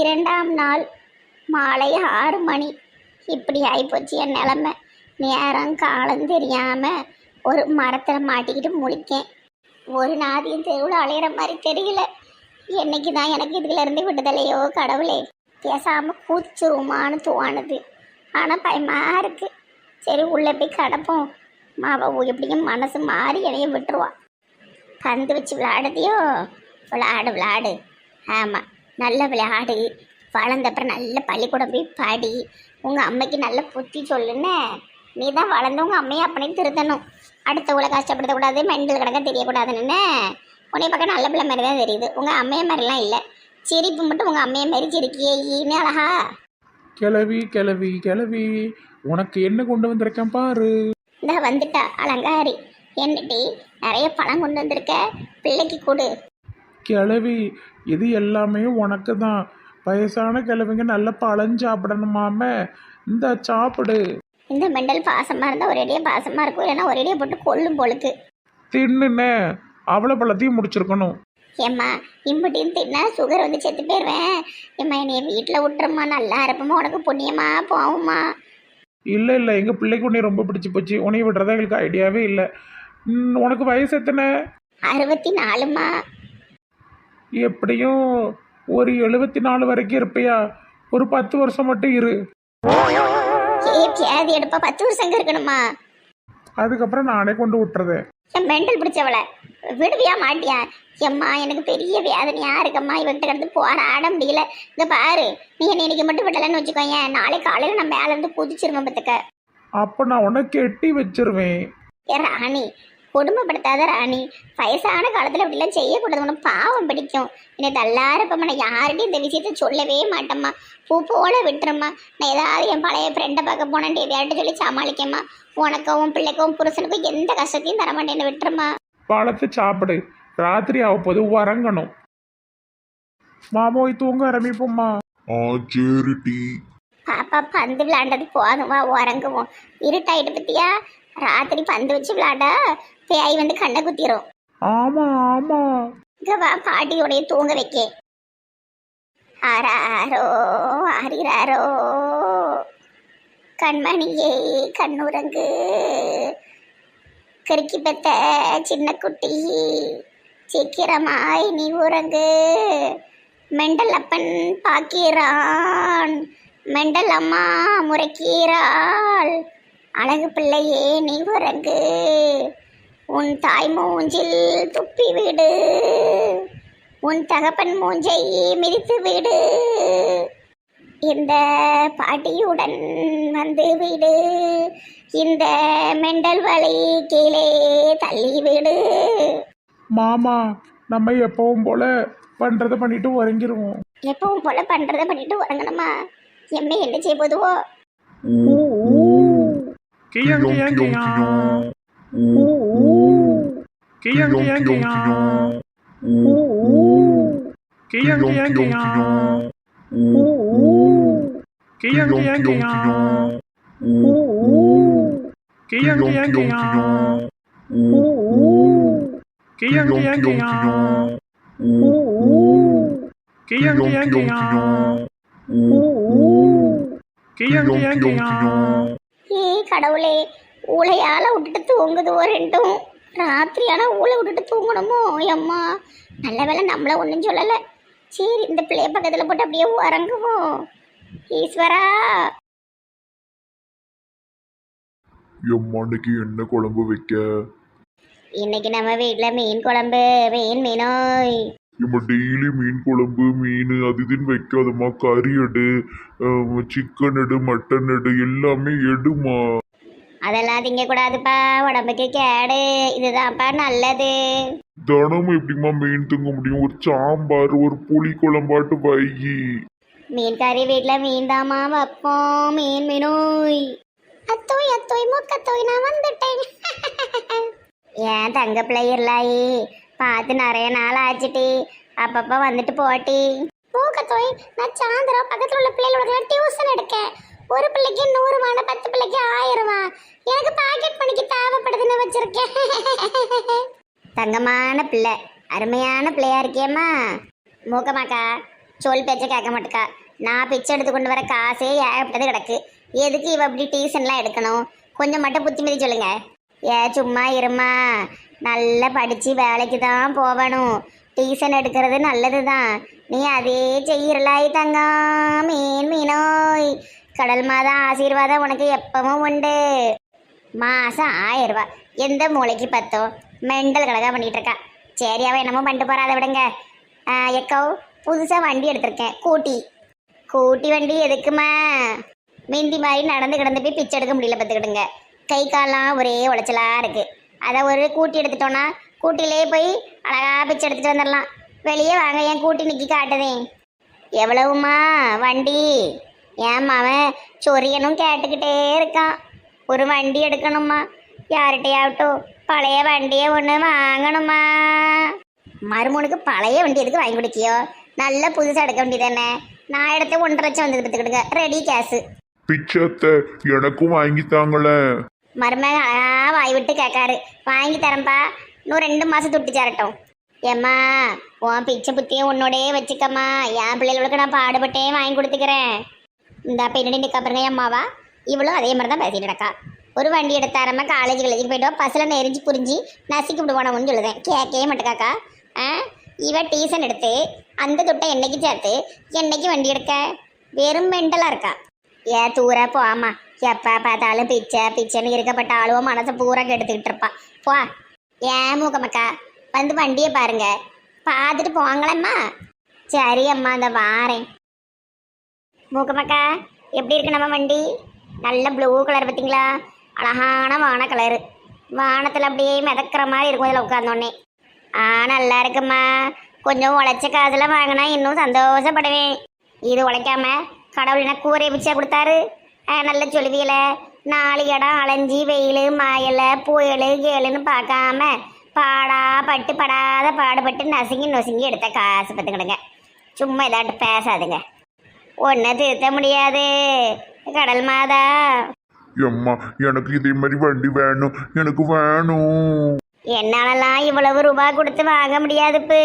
இரண்டாம் நாள் மாலை ஆறு மணி. இப்படி ஆகிப்போச்சு என் நிலமை. நேரம் காலம் தெரியாமல் ஒரு மரத்தில் மாட்டிக்கிட்டு முழிக்கேன். ஒரு நாதியும் தெருவில் அலையிற மாதிரி தெரியல. என்னைக்கு தான் எனக்கு இதுலேருந்து விடுதலையோ கடவுளே. பேசாமல் கூச்சிருமான்னு தோணுது. ஆனால் பயமாக இருக்கு. சரி உள்ளே போய் கிடப்போம். மாவ எப்படியும் மனசு மாறி என்னைய விட்டுருவா. பந்து வச்சு விளாடுதியோ விளையாடு விளையாடு. ஆமாம் நல்ல விளையாடு. வளர்ந்தப்புறம் நல்ல பள்ளிக்கூடம் போய் பாடி. உங்கள் அம்மைக்கு நல்ல புத்தி சொல்லுன்னு. நீ தான் வளர்ந்து உங்கள் அம்மையை அப்படியே திருத்தணும். அடுத்தவங்களை கஷ்டப்படுத்தக்கூடாது மெண்டல் கிடக்க தெரியக்கூடாதுன்னு. உன்னை பக்கம் நல்ல பிள்ளை மாதிரி தான் தெரியுது. உங்கள் அம்மைய மாதிரிலாம் இல்லை. சிரிப்பு மட்டும் உங்கள் அம்மைய மாதிரி சிரிக்கியே ஈன்னு அழகா. கிளவி கிளவி கிளவி உனக்கு என்ன கொண்டு வந்திருக்கேன் பாரு. இந்த வந்துட்டா அலங்காரி. என்னடி நிறைய பழம் கொண்டு வந்திருக்க. பிள்ளைக்கு கொடு. கிளவி இது எல்லாமே உனக்கு தான் வயசான கிழவிங்க நல்ல பழம் சாப்பிடணுமாம. இந்த சாப்பிடு. இந்த மெண்டல் பாசமாக இருந்தால் ஒரேடியாக பாசமாக இருக்கும் இல்லைன்னா ஒரேடியாக போட்டு கொல்லும் பொழுக்கு தின்னுனே அவ்வளோ பழத்தையும் முடிச்சிருக்கணும். ஏம்மா இம்புட்டின்னு தின்னா சுகர் வந்து செத்து போயிடுவேன் ஏம்மா என்னைய வீட்டில் விட்டுருமா நல்லா இருப்போமா உனக்கு புண்ணியமா போகுமா இல்லை இல்லை எங்கள் பிள்ளைக்கு உன்னை ரொம்ப பிடிச்சி போச்சு. உன்னை விடுறதா எங்களுக்கு ஐடியாவே இல்லை. உனக்கு வயசு எத்தனை? அறுபத்தி நாலுமா எப்படியும் ஒரு எழுபத்தி நாலு வரைக்கும் இருப்பியா? ஒரு பத்து வருஷம் மட்டும் இரு. பியாதி எடுப்பா? பத்து வருஷம் இருக்கணுமா? அதுக்கப்புறம் நானே கொண்டு விட்டுறதே. என் மெண்டல் பிடிச்சவளை. விடுவியா மாட்டியா? எம்மா எனக்கு பெரிய வேதனையா இருக்கம்மா. இவன்கிட்ட கிடந்து போராட முடியல. இந்த பாரு நீ என்னை இன்னைக்கு மட்டும் விடலைன்னு வச்சுக்கோயேன் நாளை காலையில் நான் மேலே இருந்து குதிச்சிருவேன் பத்துக்க அப்போ நான் உன்னை கெட்டி வச்சிருவேன். ஏ ராணி கொடுமைப்படுத்தாத ராணி. வயசான காலத்தில் இப்படிலாம் செய்யக்கூடாது. உனக்கு பாவம் பிடிக்கும். என்னை நல்லா இருப்பம்மா நான் யார்கிட்டையும் இந்த விஷயத்த சொல்லவே மாட்டேம்மா. பூ போல விட்டுரும்மா. நான் ஏதாவது என் பழைய ஃப்ரெண்டை பார்க்க போனேன்ட்டு எதையாட்டு சொல்லி சமாளிக்கம்மா. உனக்கும் பிள்ளைக்கும் புருஷனுக்கும் எந்த கஷ்டத்தையும் தர மாட்டேன்னு விட்டுருமா பழத்தை சாப்பிடு. ராத்திரி ஆக போது உறங்கணும் மாமோய் தூங்க ஆரம்பிப்போம்மா. ஆ சரி பாப்பா பந்து விளையாண்டது போதும். வா உறங்குவோம். இருட்டாயிட்டு பத்தியா? ராத்திரி பந்து வச்சு விளையாண்டா பேய் வந்து கண்ணை குத்திரும். ஆமா ஆமா. இங்க வா பாட்டியோடைய தூங்க வைக்க. ஆராரோ ஆரிராரோ. கண்மணியே கண்ணுறங்கு கருக்கி பெத்த சின்ன குட்டி சீக்கிரமாய் நீ உறங்கு. மெண்டல் அப்பன் பாக்கிறான் மெண்டல் அம்மா முறைக்கிறாள். அழகு பிள்ளையே நீ உறங்கு உன் தாய் மூஞ்சில் துப்பி விடு. உன் தகப்பன் மூஞ்சை மிதித்து விடு. இந்த பாட்டியுடன் வந்து விடு. இந்த மெண்டல் வழி கீழே தள்ளி விடு. மாமா நம்ம எப்பவும் போல பண்றதை பண்ணிட்டு உறங்கிருவோம். எப்பவும் போல பண்றதை பண்ணிட்டு உறங்கணுமா? எம்மை என்ன செய்ய போதுவோ? 给样给样给样，呜呜，给样给样给样，呜呜，给样给样给样，呜呜，给样给样给样，呜呜，给样给样给样，呜呜，给样给样给样，呜呜，给样给样给样，呜呜，给样给样给样。ஏ கடவுளே ஊளையால விட்டுட்டு தூங்குதுவோ ரெண்டும். ராத்திரி ஆனால் ஊளை விட்டுட்டு தூங்கணுமோ? அம்மா நல்ல வேளை நம்மள ஒன்றும் சொல்லலை. சரி இந்த பிள்ளைய பக்கத்தில் போட்டு அப்படியே உறங்குவோம் ஈஸ்வரா. எம்மாண்டைக்கு என்ன குழம்பு வைக்க? இன்னைக்கு நம்ம வீட்டில் மீன் குழம்பு மீன் மீனோய். இம்மா டெய்லி மீன் குழம்பு மீன் அது இதுன்னு வைக்காதம்மா. கறி எடு சிக்கன் எடு மட்டன் எடு எல்லாமே எடுமா அதெல்லாம் திங்கக்கூடாதுப்பா. உடம்புக்கு கேடு. இதுதான்ப்பா நல்லது. தினமும் எப்படிம்மா மீன் தூங்க முடியும்? ஒரு சாம்பார் ஒரு புளி குழம்பாட்டு வை மீன் கறி வீட்டில் மீன் தாமா வைப்போம். மீன் மீனோய். அத்தோய் அத்தோய் மூக்கத்தோய் நான் வந்துட்டேன். ஏன் தங்க பிள்ளையர்லாயி? பார்த்து நிறைய நாள் ஆச்சுட்டி அப்பப்போ வந்துட்டு போட்டி. மூக்கத்தோய் நான் சாயந்தரம் பக்கத்தில் உள்ள பிள்ளைகளோட டியூஷன் எடுக்கேன். ஒரு பிள்ளைக்கு நூறு வான பத்து பிள்ளைக்கு ஆயிரம் ரூபா எனக்கு பாக்கெட் மணிக்கு தேவைப்படுதுன்னு வச்சிருக்கேன். தங்கமான பிள்ளை அருமையான பிள்ளையா இருக்கியம்மா. மூக்கமாக்கா சொல் பேச்ச கேட்க மாட்டேக்கா. நான் பிச்சை எடுத்து கொண்டு வர காசே ஏகப்பட்டது கிடக்கு. எதுக்கு இவ இப்படி டியூஷன்லாம் எடுக்கணும்? கொஞ்சம் மட்டும் புத்திமதி சொல்லுங்க. ஏ சும்மா இருமா நல்லா படித்து வேலைக்கு தான் போகணும் டியூஷன் எடுக்கிறது நல்லது தான் நீ அதே செய்யலாய் தங்கம் மீன் மீனோய். கடல் மாதம் ஆசீர்வாதம் உனக்கு எப்பவும் உண்டு. மாதம் ஆயிரம் ரூபாய். எந்த மூளைக்கு பத்தோ? மெண்டல் கழகா பண்ணிகிட்டு இருக்கா. சரி அவன் என்னமோ பண்ணிட்டு போறா அதை விடுங்க எக்கோ புதுசாக வண்டி எடுத்திருக்கேன். கூட்டி. கூட்டி வண்டி எதுக்குமா? மிந்தி மாதிரி நடந்து கிடந்து போய் பிச்சை எடுக்க முடியல பார்த்துக்கிடுங்க. கை காலெலாம் ஒரே உளைச்சலாக இருக்குது அதை ஒரு கூட்டி எடுத்துட்டோன்னா கூட்டிலேயே போய் அழகா பிச்சை எடுத்துட்டு வந்துடலாம். வெளியே வாங்க என் கூட்டி நிக்கி காட்டுதே. எவ்வளவுமா வண்டி? ஏன் அவன் சொரியனும் கேட்டுக்கிட்டே இருக்கான். ஒரு வண்டி எடுக்கணுமா? யார்கிட்டையாகட்டும் பழைய வண்டியை ஒன்று வாங்கணுமா? மருமனுக்கு பழைய வண்டி எதுக்கு வாங்கி கொடுக்கியோ? நல்ல புதுசாக எடுக்க வேண்டியது தானே நான் எடுத்து ஒன்றரை லட்சம் வந்து எடுத்துக்கிடுங்க ரெடி கேஸு பிச்சத்தை எனக்கும் வாங்கி தாங்களேன் மருமக அழகாக வாய் விட்டு கேட்காரு வாங்கி தரேன்ப்பா இன்னும் ரெண்டு மாதம் துட்டு சேரட்டும். ஏம்மா உன் பிச்சை புத்தியும் உன்னோடயே வச்சுக்கம்மா. என் பிள்ளைகளுக்கு நான் பாடுபட்டே வாங்கி கொடுத்துக்கிறேன். இந்த பின்னாடி நிற்க பாருங்க அம்மாவா இவளும் அதே மாதிரி தான் பேசிட்டு நடக்கா ஒரு வண்டி எடுத்தாரம்மா காலேஜ் காலேஜுக்கு போயிட்டு பஸ்ஸில் நெறிஞ்சு புரிஞ்சு நசுக்கி விடுவானவன்னு சொல்லுதேன். கேட்கவே மாட்டேக்காக்கா. ஆ? இவ டீசன் எடுத்து அந்த துட்டை என்னைக்கு சேர்த்து என்னைக்கு வண்டி எடுக்க? வெறும் மெண்டலாக இருக்கா. ஏ தூர போமா எப்போ பார்த்தாலும் பிச்சை பிச்சைன்னு இருக்கப்பட்ட ஆளுவோ மனசை பூரா கெடுத்துக்கிட்டு இருப்பா. போ. ஏன் மூக்கமக்கா வந்து வண்டியை பாருங்க. பார்த்துட்டு போங்களேம்மா. சரி அம்மா அந்த வாரேன். மூக்கமக்கா எப்படி இருக்கு நம்ம வண்டி? நல்ல ப்ளூ கலர் பார்த்தீங்களா? அழகான வான கலரு வானத்தில் அப்படியே மிதக்கிற மாதிரி இருக்கும் இதில் உட்காந்தோடனே ஆ நல்லா இருக்கும்மா. கொஞ்சம் உழைச்ச காதில் வாங்கினா இன்னும் சந்தோஷப்படுவேன். இது உழைக்காம கடவுள் என்ன கூரை பிச்சா கொடுத்தாரு? நல்ல சொல்லுவியல நாலு இடம் அலைஞ்சி வெயில் மாயலை புயல் கேளுன்னு பார்க்காம பாடா பட்டு படாத பாடுபட்டு நசுங்கி நொசுங்கி எடுத்த காசு பார்த்துக்கிடுங்க. சும்மா இதாட்டு பேசாதுங்க. ஒன்றும் திருத்த முடியாது. கடல் மாதா. எம்மா எனக்கு இதே மாதிரி வண்டி வேணும் எனக்கு வேணும். என்னாலலாம் இவ்வளவு ரூபாய் கொடுத்து வாங்க முடியாதுப்பு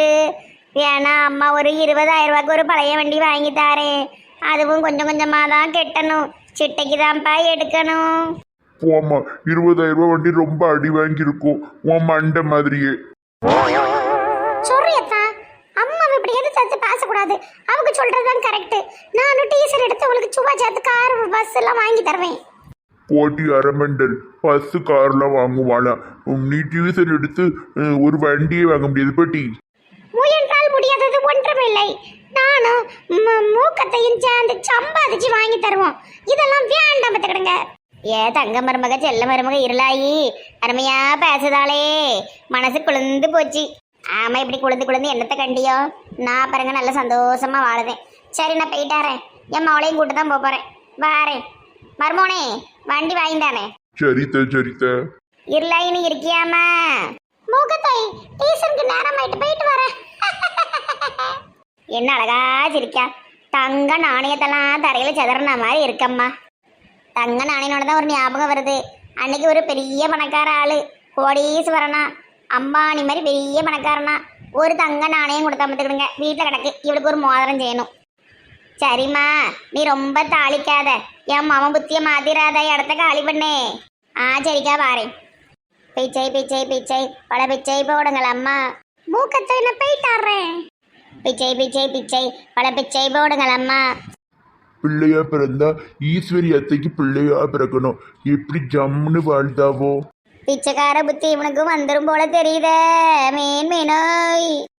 வேணா அம்மா ஒரு இருபதாயிரம் ரூபாய்க்கு ஒரு பழைய வண்டி வாங்கி தாரேன். அதுவும் கொஞ்சம் கொஞ்சமாக தான் கெட்டணும். சிட்டைக்கு தான்ப்பா எடுக்கணும். போம்மா இருபதாயிரம் ரூபாய் வண்டி ரொம்ப அடி வாங்கியிருக்கும் உன் மண்டை மாதிரியே. சொல்றியத்தா அம்மா இப்படி எது தத்து பேசக்கூடாது. அவங்க சொல்றதுதான் கரெக்ட் நானும் டீசர் எடுத்து உங்களுக்கு சும்மா சேர்த்து கார் பஸ் எல்லாம் வாங்கி தருவேன். போட்டி அரமண்டல் பஸ் கார்லாம் வாங்குவாளா? நீ டியூசன் எடுத்து ஒரு வண்டியே வாங்க முடியாது பட்டி. முயன்றால் முடியாதது ஒன்றுமில்லை. நானும் மூக்கத்தையும் சேர்ந்து சம்பாதிச்சு வாங்கி தருவோம். இதெல்லாம் வேண்டாம் பார்த்துக்கிடுங்க. ஏ தங்க மருமக செல்ல மருமக இருளாயி. அருமையா பேசுதாளே. மனசு குளிர்ந்து போச்சு. ஆமா இப்படி குளிர்ந்து குளிர்ந்து என்னத்தை கண்டியோ? நான் பாருங்க நல்ல சந்தோஷமா வாழுதேன். சரி நான் போயிட்டாரேன் என் மவளையும் கூட்டு தான் போறேன் வாரேன். மருமோனே வண்டி வாங்கிட்டானே. சரித்த சரித்த. இருளாயி நீ இருக்கியாமா? மூக்கத்தை டீசனுக்கு நேரம் ஆயிட்டு போயிட்டு வரேன். என்ன அழகா சிரிக்கா. தங்க நாணயத்தெல்லாம் தரையில செதறின மாதிரி இருக்கம்மா. தங்க நாணயனோட தான் ஒரு ஞாபகம் வருது. அன்னைக்கு ஒரு பெரிய பணக்கார ஆளு கோடீஸ்வரனா. அம்பானி மாதிரி பெரிய பணக்காரனா. ஒரு தங்க நாணயம் கொடுத்தா பார்த்துக்கிடுங்க. வீட்டில் கிடக்கு. இவளுக்கு ஒரு மோதிரம் செய்யணும். சரிம்மா நீ ரொம்ப தாளிக்காத. என் மாமன் புத்திய மாத்திராத. இடத்த காலி பண்ணே. ஆ சரிக்கா பாரேன் பிச்சை பிச்சை பிச்சை. பல பிச்சை போடுங்கள் அம்மா. மூக்கத்தை என்ன போயிட்டாடுறேன் பிச்சை பிச்சை பிச்சை. பல பிச்சை போடுங்கள் அம்மா. பிள்ளையா பிறந்தா ஈஸ்வரி அத்தைக்கு பிள்ளையா பிறக்கணும். எப்படி ஜம்முன்னு வாழ்ந்தாவோ? பிச்சைக்கார புத்தி இவனுக்கு வந்துரும் போல தெரியுதே. மீன் மீனோய்.